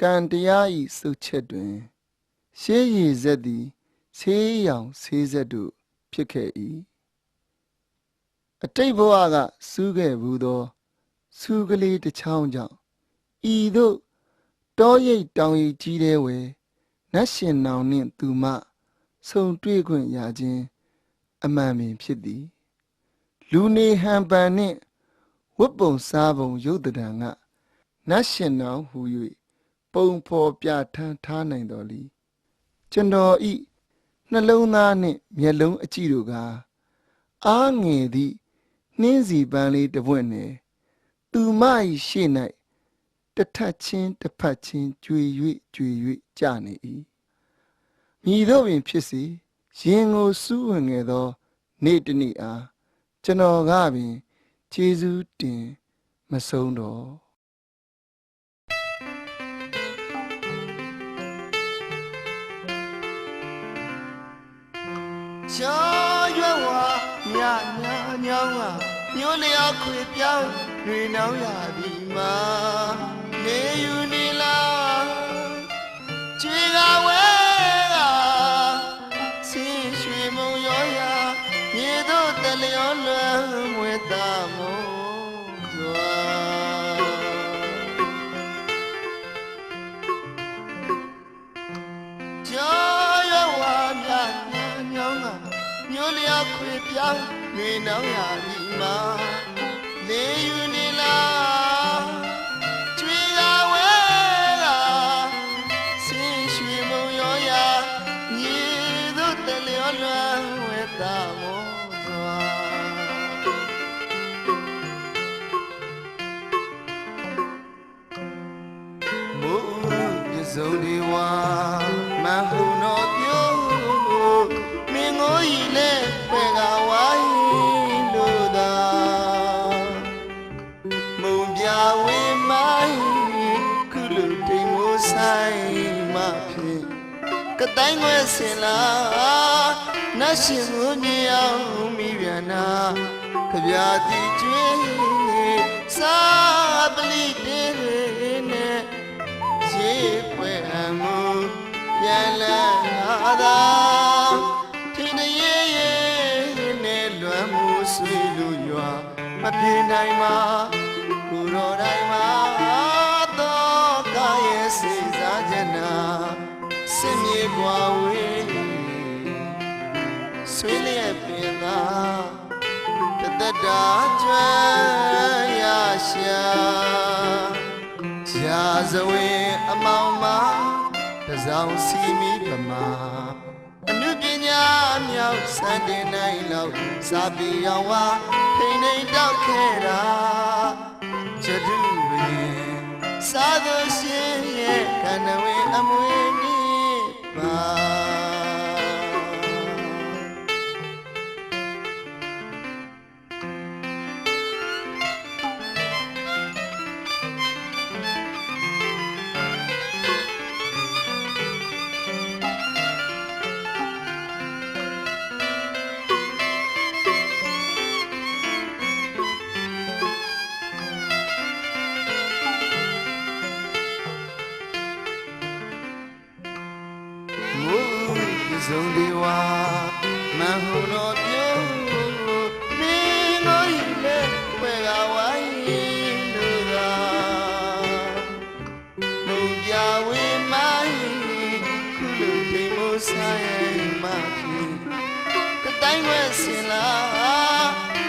ကံတရားဤစုချက်တွင် ရှေးရည်ဆက်သည်ဆေးရောင်ဆေးဆက်တို့ဖြစ်ခဲ့၏အတိတ်ဘဝကစူးခဲ့ဘူးသောစူးကလေးတစ်ချောင်းကြောင့်ဤသို့တောရိပ်တောင်ရိပ်ကြီးတဲ့ဝယ်နတ်ရှင်နောင်နှင့်သူမဆုံတွေ့ခွင့်ရခြင်းအမှန်ပင်ဖြစ်သည် လူနေဟန်ပန်နှင့်ဝတ်ပုံစားပုံရုပ်တံကနတ်ရှင်နောင်ဟူ၍ ပုံဖော်ပြထန်းထားနိုင်တော်လီကျွန်တော်ဤနှလုံးသားနှင့်မျက်လုံးအကြည့်တို့ကအားငယ်သည့်နှင်းစီပန်းလေးတစ်ပွင့်နယ်သူမ၏ရှေ့၌တထက်ချင်းတစ်ဖက်ချင်းကြွေ၍ကြွေ၍ကြနေ၏မြည်တို့ပင်ဖြစ်စေရင်ကိုစူးဝင်ခဲ့သော နေ့တစ်နေ့အားကျွန်တော်ကပင်ကျေးဇူးတင်မဆုံးတော့ ရှားရွက်ဝါမြညာညောင်းကညိုးလျောက်ခွေပြောင်းတွေနောင်ရသည်မှာနေယူနေလားချွေကဝဲကဆင်းရွှေမုံရောရာမြေတို့တလျောလွယ်မွေတာမော ပြောင်းနေနောင်ရပြီမှာနေယူနေ တိုင်းွယ်စင်လာနတ်ရှင်ကိုမြင်အောင်မိပြန်နာခပြာတိကျွေးစာပလိတေနဲ့ရေပွဲအမှုပြန်လာသာထင်းရေရေနဲ့လွမ်းမှုဆွေလူရွာမပြေနိုင်မှာ ကွာဝေးဆွေးလျက်ပင်သာတသက်တာကျွမ်းရရှာရာဇဝင်အမောင်မတစောင်းစီမီပမာအနုပညာမြောက်စံတင်နိုင်လောက်စာပေရောင်ဝါထိန်ထိန်တောက်ခဲ့တာကျတုရင်စာသရှင်ရဲ့ကဏ္ဍဝင်အမွေ နိ ပြစုံဒီဝါမဟုံတော်ပြုမင်းကိုဤလေဝဲကဝိုင်းလို့သာမုံပြဝေးမိုင်းခုလိုထိမ်မိုးဆိုင်မဖြစ်ကတိုင်းဝဲစင်လာ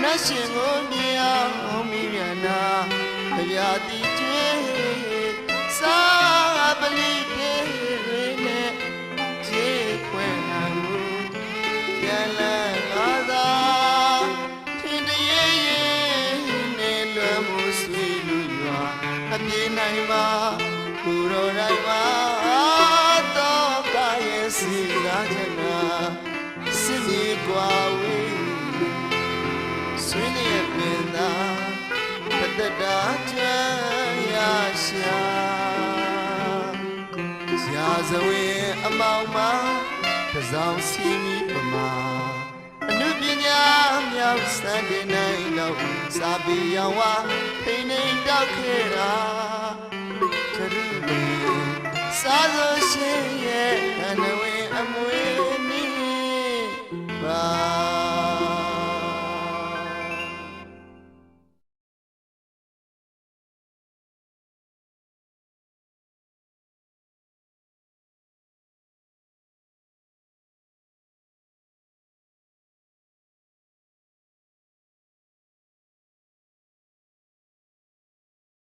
နတ်ရှင်ကို ဆွေလူရွာအပြေနိုင်ပါကိုယ်တော်တိုင်းပါတော့ကာရဲ့စီလာချနာစစ်မြေကွာဝေးဆွေးနေပင်သာပတ္တတာချမ်းရရှာရာဇဝင်အမောင်မတစောင်းစီမီပမာအနုပ ညာမြောက်စံတင်နိုင်တော့စာပေရောင်ဝထိန်နေတောက်ခဲ့တာ